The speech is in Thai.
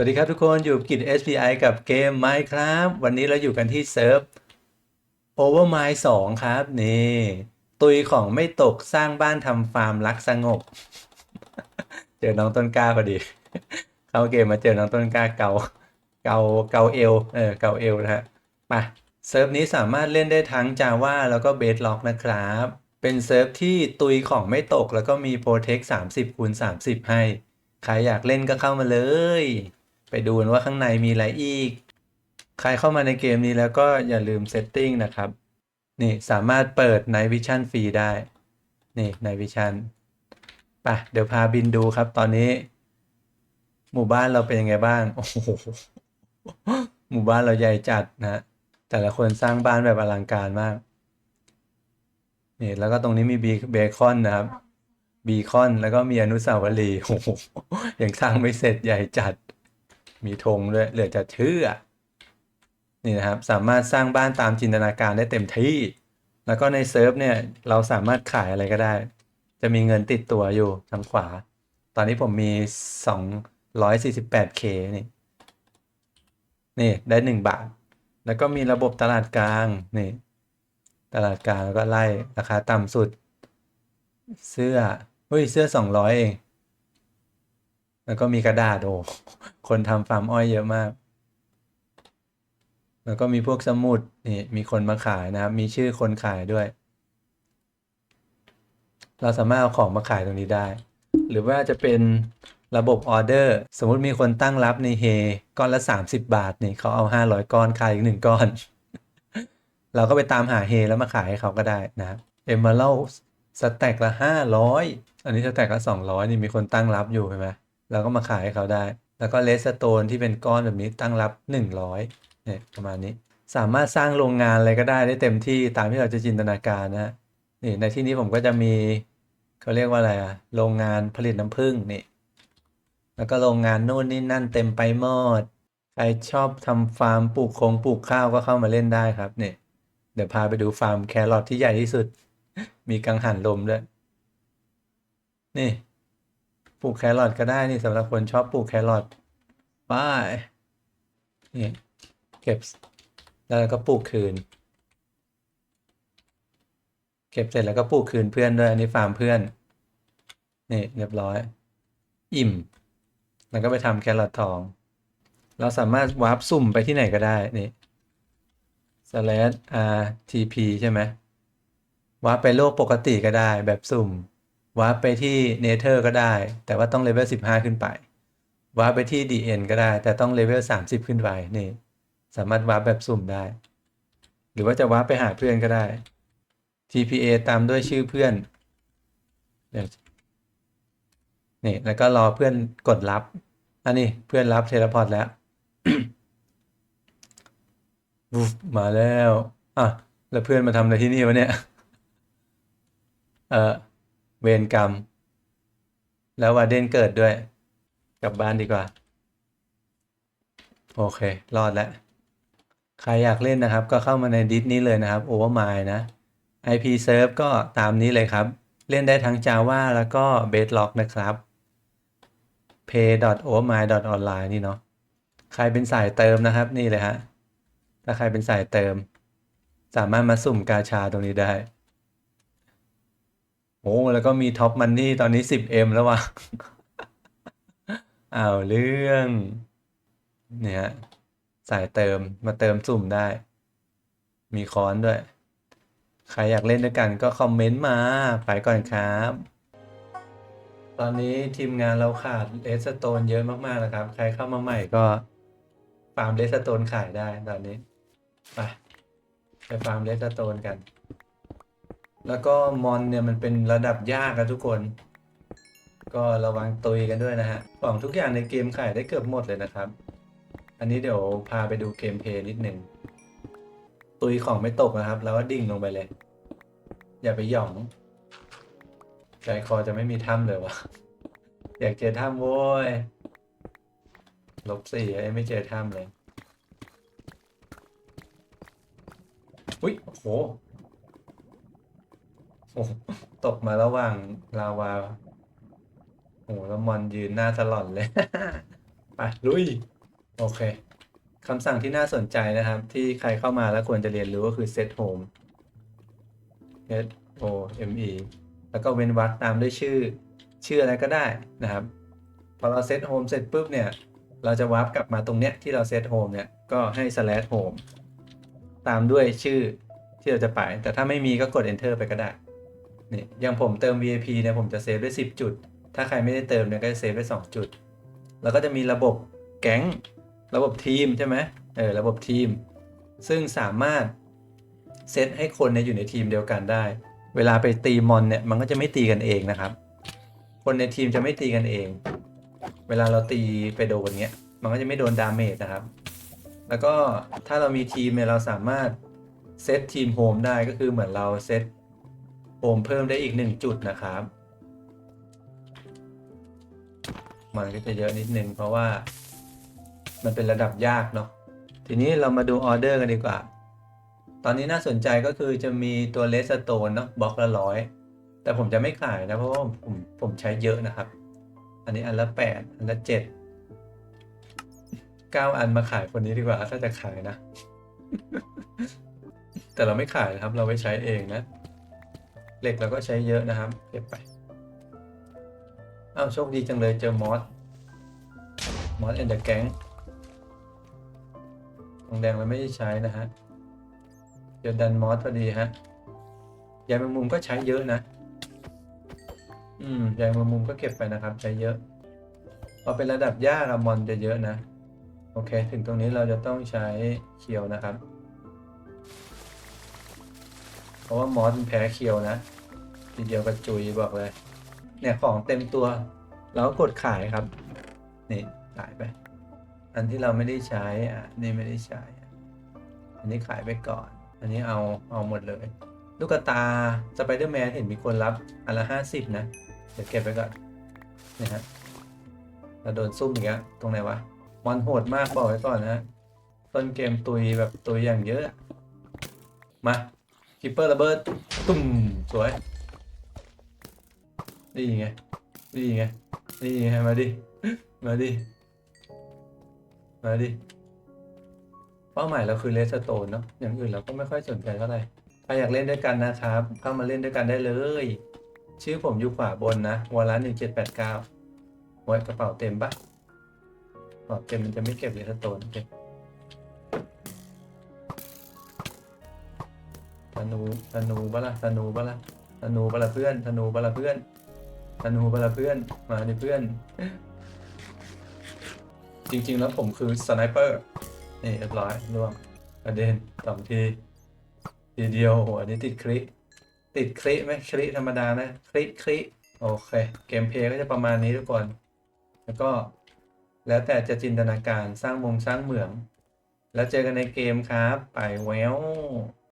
สวัสดีครับทุกคนอยู่กิจ SPI กับเกม Minecraft วันนี้เราอยู่กันที่เซิร์ฟ Overmind 2ครับ นี่ ตุยของไม่ตกสร้างบ้านทำฟาร์มรักสงบ เจอน้องต้นกล้าพอดี เข้าเกมมาเจอน้องต้นกล้าเกาเกาเกาเอวเออเกาเอวนะฮะมาเซิร์ฟนี้สามารถเล่นได้ทั้ง Java แล้วก็ Bedrock นะครับ เป็นเซิร์ฟที่ตุยของไม่ตกแล้วก็มี Protect 30คูณ30 ให้ ใครอยากเล่นก็เข้ามาเลย ไปดูกันว่าข้างในมีอะไรอีก ใครเข้ามาในเกมนี้แล้วก็อย่าลืมเซตติ้งนะครับ นี่สามารถเปิด Night Vision ฟรีได้ นี่ Night Vision ไปเดี๋ยวพาบินดูครับตอนนี้ หมู่บ้านเราเป็นยังไงบ้าง โอ้โห หมู่บ้านเราใหญ่จัดนะแต่ละคนสร้างบ้านแบบอลังการมาก นี่แล้วก็ตรงนี้มีบีเบคอนนะครับ บีคอนแล้วก็มีอนุสาวรีย์โอ้โหยังสร้างไม่เสร็จใหญ่จัด มีธงด้วยเหลือจะเชื่อ นี่นะครับ สามารถสร้างบ้านตามจินตนาการได้เต็มที่ แล้วก็ในเซิร์ฟเนี่ย เราสามารถขายอะไรก็ได้ จะมีเงินติดตัวอยู่ทางขวา ตอนนี้ผมมี 248k นี่ นี่ได้ 1 บาท แล้วก็มีระบบตลาดกลาง นี่ ตลาดกลางแล้วก็ไล่ราคาต่ำสุด เสื้อเฮ้ยเสื้อ 200 เอง แล้วก็มีกระดาษโอ้คนทำฟาร์มอ้อยเยอะมาก แล้วก็มีพวกสมุดนี่มีคนมาขายนะครับ มีชื่อคนขายด้วย เราสามารถเอาของมาขายตรงนี้ได้ หรือว่าจะเป็นระบบออเดอร์ สมมุติมีคนตั้งรับในเฮก้อนละ 30 บาทนี่เขาเอา 500 ก้อนขายอีกหนึ่งก้อน เราก็ไปตามหาเฮแล้วมาขายให้เขาก็ได้นะเอมเมอรัลสแต็กละ 500 อันนี้สแต็กละ 200 นี่มีคนตั้งรับอยู่เห็นไหม เราก็มาขายให้เขาได้ แล้วก็เลสโตนที่เป็นก้อนแบบนี้ตั้งรับ 100เนี่ยประมาณนี้ สามารถสร้างโรงงานอะไรก็ได้ได้เต็มที่ตามที่เราจะจินตนาการนะฮะนี่ในที่นี้ผมก็จะมีเขาเรียกว่าอะไรอะโรงงานผลิตน้ำผึ้งนี่แล้วก็โรงงานโน่นนี่นั่นเต็มไปหมดใครชอบทำฟาร์มปลูกคงปลูกข้าวก็เข้ามาเล่นได้ครับเนี่ยเดี๋ยวพาไปดูฟาร์มแครอทที่ใหญ่ที่สุด มีกังหันลมด้วย นี่ ปลูกแครอทก็ได้นี่สำหรับคนชอบปลูกแครอทป้ายนี่เก็บแล้วเราก็ปลูกคืน เก็บเสร็จแล้วก็ปลูกคืนเพื่อนด้วยอันนี้ฟาร์มเพื่อน นี่เรียบร้อย อิ่ม แล้วก็ไปทำแครอททอง เราสามารถวาร์ปสุ่มไปที่ไหนก็ได้นี่ slash rtp ใช่ไหมวาร์ปไปโลกปกติก็ได้แบบสุ่ม วาร์ปไปที่เนเธอร์ก็ได้ แต่ว่าต้องเลเวล15 ขึ้นไปวาร์ปไปที่ DN ก็ได้ แต่ต้องเลเวล30 ขึ้นไปนี่สามารถวาร์ปแบบสุ่มได้ หรือว่าจะวาร์ปไปหาเพื่อนก็ได้ TPA ตามด้วยชื่อเพื่อนนี่แล้วก็รอเพื่อนกดรับ อันนี้เพื่อนรับเทเลพอร์ตแล้ววูฟมาแล้ว อะ แล้วเพื่อนมาทำอะไรที่นี่วะเนี่ย เออ เวรกรรม แล้ววาเดนเกิดด้วย กลับบ้านดีกว่า โอเค รอดแล้ว ใครอยากเล่นนะครับ ก็เข้ามาในดิสนี้เลยนะครับ Overmind นะ IP Serve ก็ตามนี้เลยครับ เล่นได้ทั้ง Java แล้วก็ Bedrock นะครับ pay.overmind.online นี่เนาะใครเป็นสายเติมนะครับนี่เลยฮะถ้าใครเป็นสายเติม สามารถมาสุ่มกาชาตรงนี้ได้ โอ้แล้วก็มีท็อปมันนี่ตอนนี้ 10M แล้วว่ะอ้าวเรื่อง เนี่ยสายเติมมาเติมสุ่มได้ มีคอนด้วย ใครอยากเล่นด้วยกันก็คอมเมนต์มา ไปก่อนครับ ตอนนี้ทีมงานเราขาดเลสโตนเยอะมากๆแล้วครับ ใครเข้ามาใหม่ก็ฟาร์มเลสโตนขายได้ตอนนี้ ไป ไปฟาร์มเลสโตนกัน แล้วก็มอนเนี่ยมันเป็นระดับยากอะทุกคน ก็ระวังตุยกันด้วยนะฮะของทุกอย่างในเกมขายได้เกือบหมดเลยนะครับ อันนี้เดี๋ยวพาไปดูเกมเพลย์นิดหนึ่งตุยของไม่ตกนะครับ แล้วก็ดิ่งลงไปเลย อย่าไปหย่อง ใจคอจะไม่มีถ้ำเลยวะอยากเจอถ้ำโว้ยลบสี่ไม่เจอถ้ำเลย อุ้ยโห โอ้โหตกมาระหว่างลาวา โอ้โหแล้วมอนยืนหน้าสลอนเลย ไปลุย โอเคคำสั่งที่น่าสนใจนะครับ ที่ใครเข้ามาแล้วควรจะเรียนรู้ก็คือ set home s o m e แล้วก็เว้นวรรคตามด้วยชื่อ ชื่ออะไรก็ได้นะครับ พอเรา set home เสร็จปุ๊บเนี่ย เราจะวาร์ปกลับมาตรงเนี้ยที่เรา set home เนี่ย ก็ให้ slash home ตามด้วยชื่อที่เราจะไป แต่ถ้าไม่มีก็กด enter ไปก็ได้ นี่อย่างผมเติม VIP เนี่ยผมจะเซฟได้ 10 จุด ถ้าใครไม่ได้เติมเนี่ยก็จะเซฟได้ 2 จุด แล้วก็จะมีระบบแก๊ง ระบบทีมใช่ไหมเออระบบทีม ซึ่งสามารถเซตให้คนเนี่ยอยู่ในทีมเดียวกันได้ เวลาไปตีมอนเนี่ยมันก็จะไม่ตีกันเองนะครับ คนในทีมจะไม่ตีกันเอง เวลาเราตีไปโดนเงี้ยมันก็จะไม่โดนดาเมจนะครับ แล้วก็ถ้าเรามีทีมเนี่ยเราสามารถเซตทีมโฮมได้ก็คือเหมือนเราเซต โฮมเพิ่มได้อีกหนึ่งจุดนะครับ มันก็จะเยอะนิดนึงเพราะว่า มันเป็นระดับยากเนาะ ทีนี้เรามาดูออเดอร์กันดีกว่า ตอนนี้น่าสนใจก็คือจะมีตัวเลสโตนเนาะบล็อกละร้อย แต่ผมจะไม่ขายนะเพราะว่าผมผมใช้เยอะนะครับ อันนี้อันละแปดอันละเจ็ดเก้าอันมาขายคนนี้ดีกว่าถ้าจะขายนะ แต่เราไม่ขายนะครับ เราไว้ใช้เองนะ เหล็กเราก็ใช้เยอะนะครับเก็บไปอ้าวโชคดีจังเลยเจอมอสมอสแอนเดอร์แก๊งทองแดงเราไม่ได้ใช้นะฮะเจอดันมอสพอดีฮะยายแมงมุมก็ใช้เยอะนะ อืมยายแมงมุมก็เก็บไปนะครับ ใช้เยอะพอเป็นระดับยากอะมอนจะเยอะนะ โอเค ถึงตรงนี้เราจะต้องใช้เคียวนะครับ เพราะว่ามอสมันแพ้เคียวนะทีเดียวกระจุยบอกเลย เนี่ยของเต็มตัว เราก็กดขายครับ นี่ขายไป อันที่เราไม่ได้ใช้อะนี่ไม่ได้ใช้ อันนี้ขายไปก่อน อันนี้เอาเอาหมดเลย ลูกตาสไปเดอร์แมนเห็นมีคนรับอันละห้าสิบนะ เดี๋ยวเก็บไปก่อนนี่ฮะเราโดนซุ่มอีกแล้วตรงไหนวะ มอนโหดมากบอกไว้ก่อนนะ ต้นเกมตุยแบบตุยอย่างเยอะ มา คิปเปอร์ระเบิดตุ้มสวย นี่ไง นี่ไง นี่ไง มาดิ มาดิ มาดิ เป้าหมายเราคือเลสโตนเนาะ อย่างอื่นเราก็ไม่ค่อยสนใจเท่าไหร่ถ้าอยากเล่นด้วยกันนะครับ เข้ามาเล่นด้วยกันได้เลย ชื่อผมอยู่ขวาบนนะวอลลันหนึ่งเจ็ดแปดเก้าไว้กระเป๋าเต็มปะกระเป๋าเต็มมันจะไม่เก็บเลสโตนเก็บ ธนูธนูบะละธนูบะละธนูบะละเพื่อนธนูบะละเพื่อนธนูบะละเพื่อนมาดิเพื่อน จริง ๆ แล้วผมคือสไนเปอร์นี่เรียบร้อยร่วงกระเด็นสองทีทีเดียวโอ้โหอันนี้ติดคลิติดคลิไหมคลิธรรมดานะคลิคลิโอเค เกมเพลย์ก็จะประมาณนี้ทุกคน แล้วก็แล้วแต่จะจินตนาการสร้างมงสร้างเหมือง แล้วเจอกันในเกมครับ ไปแวว